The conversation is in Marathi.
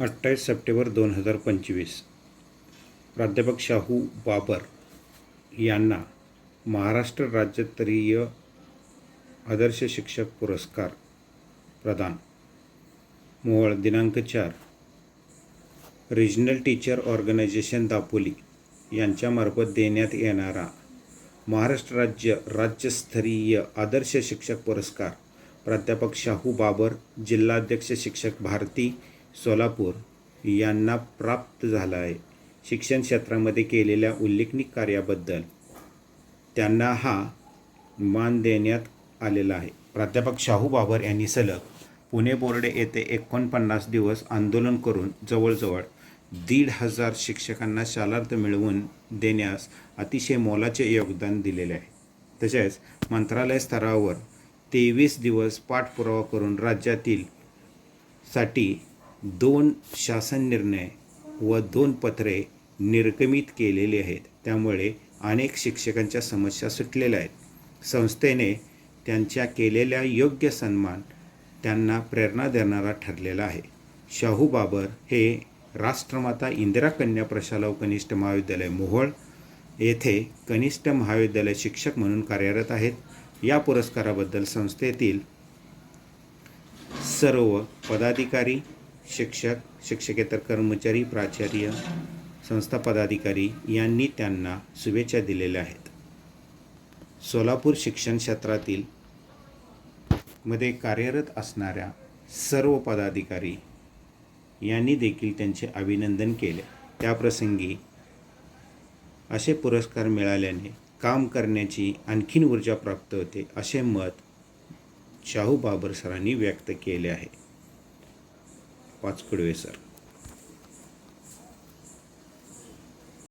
अठ्ठावीस सप्टेंबर दोन हजार पंचवीस. प्राध्यापक शाहू बाबर यांना महाराष्ट्र राज्यस्तरीय आदर्श शिक्षक पुरस्कार प्रदान. मोहळ दिनांक चार. रिजनल टीचर ऑर्गनायझेशन दापोली यांच्यामार्फत देण्यात येणारा महाराष्ट्र राज्य राज्यस्तरीय आदर्श शिक्षक पुरस्कार प्राध्यापक शाहू बाबर जिल्हाध्यक्ष शिक्षक भारती सोलापूर यांना प्राप्त झाला आहे. शिक्षण क्षेत्रामध्ये केलेल्या उल्लेखनीय कार्याबद्दल त्यांना हा मान देण्यात आलेला आहे. प्राध्यापक शाहू बाबर यांनी सलग पुणे बोर्डे येथे एकोणपन्नास दिवस आंदोलन करून जवळजवळ दीड हजार शिक्षकांना शालार्थ मिळवून देण्यास अतिशय मोलाचे योगदान दिलेले आहे. तसेच मंत्रालय स्तरावर तेवीस दिवस पाठपुरावा करून राज्यातील साठी दोन शासन निर्णय व दोन पत्रे निर्गमित केलेली आहेत. त्यामुळे अनेक शिक्षकांच्या समस्या सुटलेल्या आहेत. संस्थेने त्यांच्या केलेल्या योग्य सन्मान त्यांना प्रेरणा देणारा ठरलेला आहे. शाहू बाबर हे राष्ट्रमाता इंदिरा कन्या प्रशालव कनिष्ठ महाविद्यालय मोहोळ येथे कनिष्ठ महाविद्यालय शिक्षक म्हणून कार्यरत आहेत. या पुरस्काराबद्दल संस्थेतील सर्व पदाधिकारी शिक्षक शिक्षकेतर कर्मचारी प्राचार्य संस्था पदाधिकारी यांनी त्यांना शुभेच्छा दिलेल्या आहेत. सोलापूर शिक्षण क्षेत्रातील मध्ये कार्यरत असणाऱ्या सर्व पदाधिकारी यांनी देखील त्यांचे अभिनंदन केले. त्याप्रसंगी असे पुरस्कार मिळाल्याने काम करण्याची आणखीन ऊर्जा प्राप्त होते असे मत शाहू बाबर सरांनी व्यक्त केले आहे. पाचकुडवे सर.